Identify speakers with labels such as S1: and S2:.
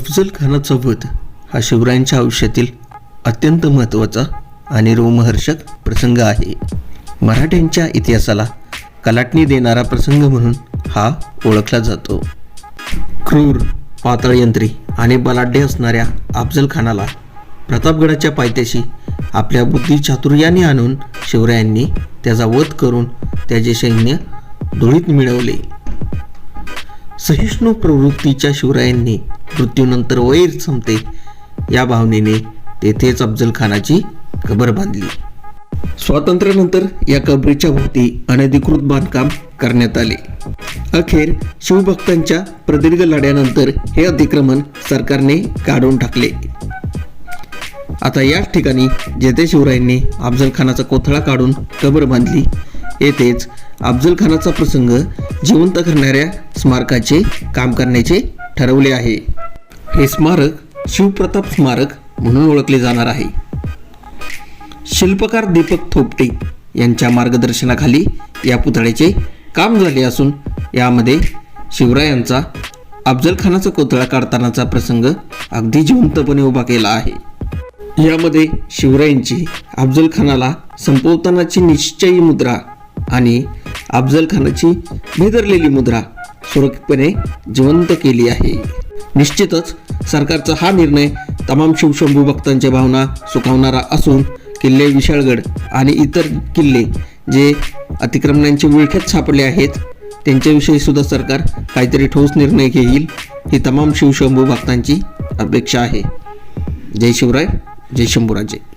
S1: अफजल खानाचा वध हा शिवरायांच्या आयुष्यातील अत्यंत महत्त्वाचा आणि रोमहर्षक प्रसंग आहे. मराठ्यांच्या इतिहासाला कलाटणी देणारा प्रसंग म्हणून हा ओळखला जातो. क्रूर पातळयंत्री आणि बलाढ्य असणाऱ्या अफजल खानाला प्रतापगडाच्या पायथ्याशी आपल्या बुद्धिचातुर्याने आणून शिवरायांनी त्याचा वध करून त्याचे सैन्य धुळीत मिळवले. सहिष्णू प्रवृत्तीच्या शिवरायांनी मृत्यूनंतर वैर संपते. या भावनेने तेथेच अफजल खानाची कबर बांधली. स्वातंत्र्यानंतर या कबरीच्या भोवती अनधिकृत बांधकाम करण्यात आले. अखेर शिवभक्तांच्या प्रदीर्घ लढ्यानंतर हे अतिक्रमण सरकारने काढून टाकले. आता याच ठिकाणी जेथे शिवरायांनी अफजल खानाचा कोथळा काढून कबर बांधली येथेच अफजल खानाचा प्रसंग जिवंत करणाऱ्या स्मारकाचे काम करण्याचे ठरवले आहे. हे स्मारक शिवप्रताप स्मारक म्हणून ओळखले जाणार आहे. शिल्पकार दीपक थोपटे यांच्या मार्गदर्शनाखाली या पुतळ्याचे काम झाले असून यामध्ये शिवरायांचा अफजलखानाचा कोतळा काढतानाचा प्रसंग अगदी जिवंतपणे उभा केला आहे. यामध्ये शिवरायांची अफजलखानाला संपवतानाची निश्चयी मुद्रा आणि अफजलखानाची भेदरलेली मुद्रा सुरक्षितपणे जिवंत केली आहे. निश्चितच सरकारचा हा निर्णय तमाम शिवशंभू भक्तांच्या भावना सुखावणारा असून किल्ले विशाळगड आणि इतर किल्ले जे अतिक्रमणांचे विळख्यात सापडले आहेत त्यांच्याविषयी सुद्धा सरकार काहीतरी ठोस निर्णय घेईल ही तमाम शिवशंभू भक्तांची अपेक्षा आहे. जय शिवराय जय शंभूराजे.